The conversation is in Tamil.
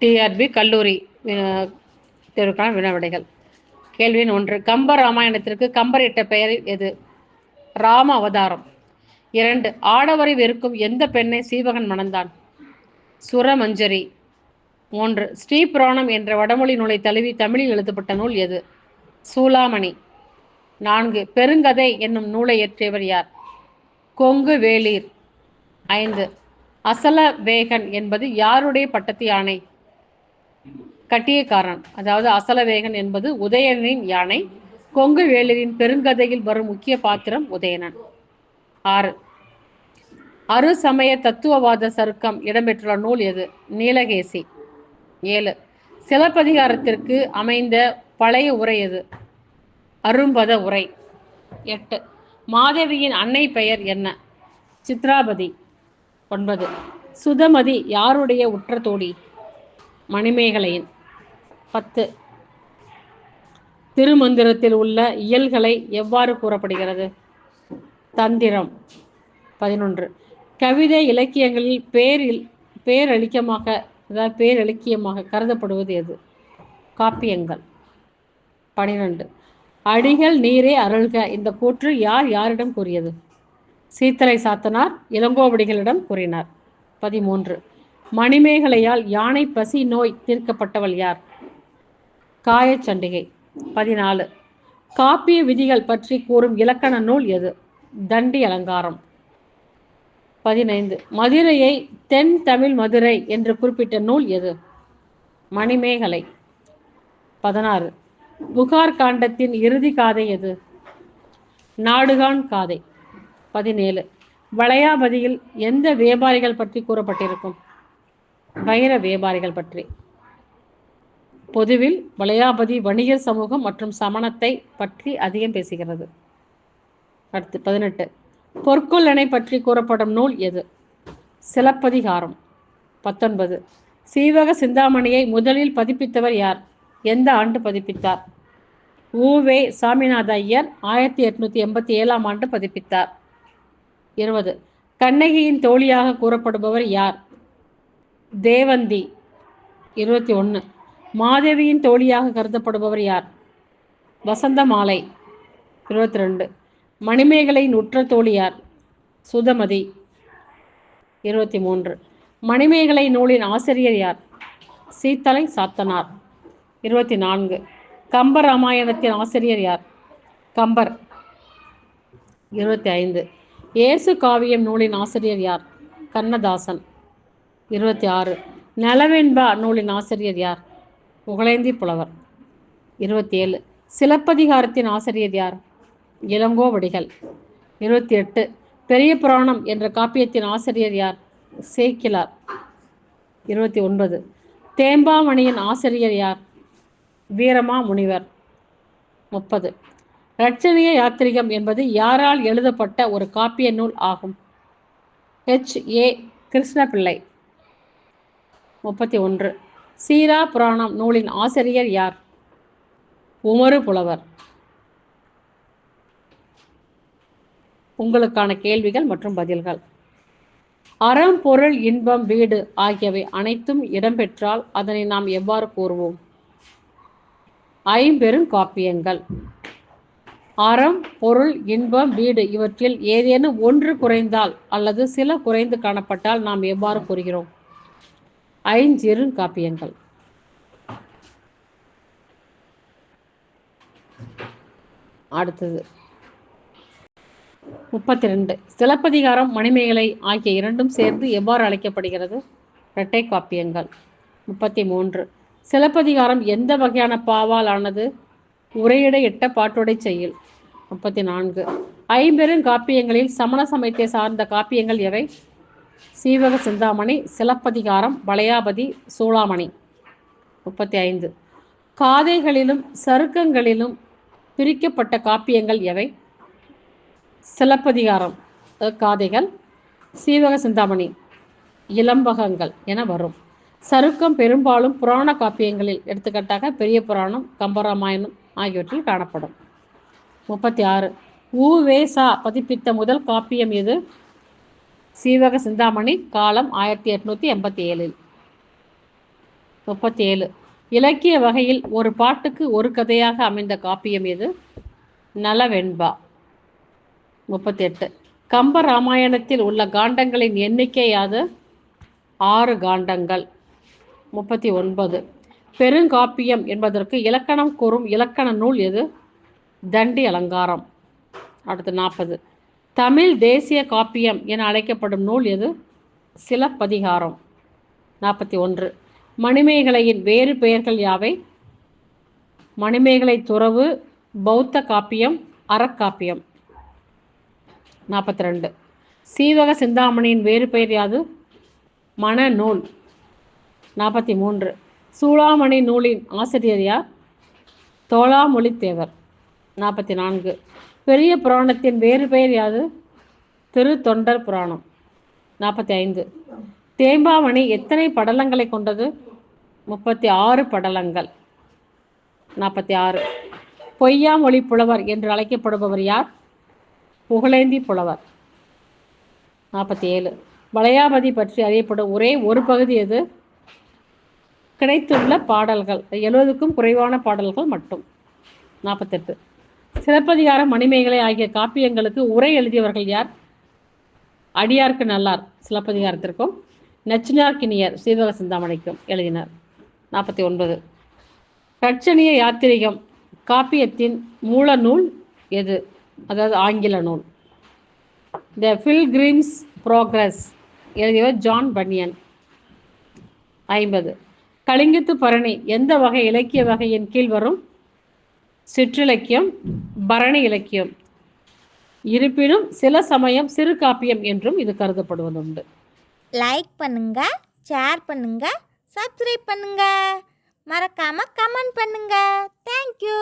டிஆர்பி கல்லூரி தேர்வுக்கான வினாவிடைகள். கேள்வியின் ஒன்று. கம்ப ராமாயணத்திற்கு கம்பர் இட்ட பெயர் எது? ராம அவதாரம். இரண்டு. ஆடவரை வெறுக்கும் எந்த பெண்ணை சீவகன் மணந்தான்? சுரமஞ்சரி. மூன்று. ஸ்ரீபுராணம் என்ற வடமொழி நூலை தழுவி தமிழில் எழுதப்பட்ட நூல் எது? சூலாமணி. நான்கு. பெருங்கதை என்னும் நூலை இயற்றியவர் யார்? கொங்கு வேளிர் ஐந்து. அசல வேகன் என்பது யாருடைய பட்டத்து யானை? கட்டியக்காரன் அதாவது அசலவேகன் என்பது உதயனின் யானை கொங்கு வேளிரின் பெருங்கதையில் வரும் முக்கிய பாத்திரம் உதயணன். ஆறு. அரு சமய தத்துவவாத சருக்கம் இடம்பெற்றுள்ள நூல் எது? நீலகேசி. ஏழு. சிலப்பதிகாரத்திற்கு அமைந்த பழைய உரை எது? அரும்பத உரை. எட்டு. மாதவியின் அன்னை பெயர் என்ன? சித்ராபதி. ஒன்பது. சுதமதி யாருடைய உற்ற தோடி மணிமேகலையின். பத்து. திருமந்திரத்தில் உள்ள இயல்களை எவ்வாறு கூறப்படுகிறது? தந்திரம் பதினொன்று. கவிதை இலக்கியங்களில் பேரில் பேரழிக்கமாக அதாவது பேரிலக்கியமாக கருதப்படுவது எது? காப்பியங்கள். பனிரெண்டு. அடிகள் நீரே அருள்க இந்த கூற்று யார் யாரிடம் கூறியது? சீத்தலை சாத்தனார் இளங்கோவடிகளிடம் கூறினார். பதிமூன்று. மணிமேகலையால் யானை பசி நோய் தீர்க்கப்பட்டவள் யார்? காயச்சண்டிகை பதினாலு. காப்பிய விதிகள் பற்றி கூறும் இலக்கண நூல் எது? தண்டி அலங்காரம். பதினைந்து. மதுரையை தென் தமிழ் மதுரை என்று குறிப்பிட்ட நூல் எது? மணிமேகலை. பதினாறு. புகார் காண்டத்தின் இறுதி காதை எது? நாடுகான் காதை. பதினேழு. வளையாபதியில் எந்த வியாபாரிகள் பற்றி கூறப்பட்டிருக்கும்? வைர வியாபாரிகள் பற்றி. பொதுவில் வளையாபதி வணிகர் சமூகம் மற்றும் சமணத்தை பற்றி அதிகம் பேசுகிறது. அடுத்து பதினெட்டு. பொற்கொல்லனை பற்றி கூறப்படும் நூல் எது? சிலப்பதிகாரம். பத்தொன்பது. சீவக சிந்தாமணியை முதலில் பதிப்பித்தவர் யார்? எந்த ஆண்டு பதிப்பித்தார்? ஊவே சாமிநாத ஐயர் ஆயிரத்தி எட்நூத்தி எண்பத்தி ஏழாம் ஆண்டு பதிப்பித்தார். இருபது. கண்ணகியின் தோழியாக கூறப்படுபவர் யார்? தேவந்தி. இருபத்தி ஒன்று மாதேவியின் தோழியாக கருதப்படுபவர் யார்? வசந்த மாலை இருபத்தி ரெண்டு மணிமேகலையின் உற்ற தோழி யார்? சுதமதி இருபத்தி மூன்று மணிமேகலை நூலின் ஆசிரியர் யார்? சீத்தலை சாத்தனார் இருபத்தி நான்கு கம்ப ராமாயணத்தின் ஆசிரியர் யார்? கம்பர் இருபத்தி ஐந்து இயேசு காவியம் நூலின் ஆசிரியர் யார்? கண்ணதாசன் இருபத்தி ஆறு நலவெண்பா நூலின் ஆசிரியர் யார்? புகழேந்தி புலவர். இருபத்தி ஏழு சிலப்பதிகாரத்தின் ஆசிரியர் யார்? இளங்கோவடிகள் இருபத்தி எட்டு பெரிய புராணம் என்ற காப்பியத்தின் ஆசிரியர் யார்? சேக்கிலார். இருபத்தி ஒன்பது தேம்பாமணியின் ஆசிரியர் யார்? வீரமா முனிவர் முப்பது. ரட்சணிய யாத்திரிகம் என்பது யாரால் எழுதப்பட்ட ஒரு காப்பிய நூல் ஆகும்? H A. கிருஷ்ணபிள்ளை. முப்பத்தி ஒன்று. சீரா புராணம் நூலின் ஆசிரியர் யார்? உமறு புலவர். உங்களுக்கான கேள்விகள் மற்றும் பதில்கள். அறம் பொருள் இன்பம் வீடு ஆகியவை அனைத்தும் இடம்பெற்றால் அதனை நாம் எவ்வாறு கூறுவோம்? ஐம்பெரும் காப்பியங்கள். அறம் பொருள் இன்பம் வீடு இவற்றில் ஏதேனும் ஒன்று குறைந்தால் அல்லது சில குறைந்து காணப்பட்டால் நாம் எவ்வாறு கூறுகிறோம்? ஐஞ்சிறு காப்பியங்கள். அடுத்தது. முப்பத்தி ரெண்டு சிலப்பதிகாரம் மணிமேகலை ஆகிய இரண்டும் சேர்ந்து எவ்வாறு அழைக்கப்படுகிறது? இரட்டை காப்பியங்கள். முப்பத்தி மூன்று சிலப்பதிகாரம் எந்த வகையான பாவால் ஆனது? உரையிட இட்ட பாட்டுடை செய்யுள். முப்பத்தி நான்கு ஐம்பெரும் காப்பியங்களில் சமண சமயத்தை சார்ந்த காப்பியங்கள் எவை? சீவக சிந்தாமணி சிலப்பதிகாரம் வளையாபதி சூளாமணி. முப்பத்தி ஐந்து காதைகளிலும் சருக்கங்களிலும் பிரிக்கப்பட்ட காப்பியங்கள் எவை? சிலப்பதிகாரம். காதைகள். சீவக சிந்தாமணி. இளம்பகங்கள் என வரும். சருக்கம் பெரும்பாலும் புராண காப்பியங்களில் எடுத்துக்காட்டாக பெரிய புராணம் கம்பராமாயணம் ஆகியவற்றில் காணப்படும். முப்பத்தி ஆறு. உவேசா பதிப்பித்த முதல் காப்பியம் எது? சீவக சிந்தாமணி காலம் ஆயிரத்தி எட்நூத்தி எண்பத்தி ஏழில். முப்பத்தி ஏழு. இலக்கிய வகையில் ஒரு பாட்டுக்கு ஒரு கதையாக அமைந்த காப்பியம் இது நலவெண்பா. முப்பத்தி எட்டு. கம்ப ராமாயணத்தில் உள்ள காண்டங்களின் எண்ணிக்கை யாது? ஆறு காண்டங்கள். முப்பத்தி ஒன்பது. பெருங்காப்பியம் என்பதற்கு இலக்கணம் கூறும் இலக்கண நூல் எது? தண்டி அலங்காரம். அடுத்து நாற்பது. தமிழ் தேசிய காப்பியம் என அழைக்கப்படும் நூல் எது? சிலப்பதிகாரம். நாற்பத்தி ஒன்று. மணிமேகலையின் வேறு பெயர்கள் யாவை? மணிமேகலை துறவு பௌத்த காப்பியம் அறக்காப்பியம். நாற்பத்தி ரெண்டு. சீவக சிந்தாமணியின் வேறு பெயர் யாது? மணநூல். நாற்பத்தி மூன்று. சூளாமணி நூலின் ஆசிரியர் யார்? தோளாமொழித்தேவர். நாற்பத்தி நான்கு. பெரிய புராணத்தின் வேறு பெயர் யாது? திரு தொண்டர் புராணம். நாற்பத்தி ஐந்து தேம்பாமணி எத்தனை படலங்களை கொண்டது? முப்பத்தி ஆறு படலங்கள். நாற்பத்தி ஆறு பொய்யாமொழி புலவர் என்று அழைக்கப்படுபவர் யார்? புகழேந்தி புலவர். நாற்பத்தி ஏழு வளையாபதி பற்றி அறியப்படும் ஒரே ஒரு பகுதி எது? கிடைத்துள்ள பாடல்கள். எழுபதுக்கும் குறைவான பாடல்கள் மட்டும். நாற்பத்தெட்டு சிலப்பதிகாரம் மணிமேகலை ஆகிய காப்பியங்களுக்கு உரை எழுதியவர்கள் யார்? அடியார்க்கு நல்லார் சிலப்பதிகாரத்திற்கும். நச்சினார்க்கினியர் சீவக சிந்தாமணிக்கும் எழுதினார். நாற்பத்தி ஒன்பது. கட்சணிய யாத்திரிகம் காப்பியத்தின் மூல நூல் எது? அதாவது ஆங்கில நூல். த ஃபில்கிரிம்ஸ் ப்ரோக்ரஸ் எழுதியவர் ஜான் பன்னியன். ஐம்பது. கலிங்கத்து பரணி எந்த வகை இலக்கிய வகையின் கீழ் வரும்? சிற்றிலக்கியம் பரணி இலக்கியம். இருப்பினும் சில சமயம் சிறு காப்பியம் என்றும் இது கருதப்படுவதுண்டு. லைக் பண்ணுங்க ஷேர் பண்ணுங்க சப்ஸ்கிரைப் பண்ணுங்க. மறக்காம கமெண்ட் பண்ணுங்க. தேங்க்யூ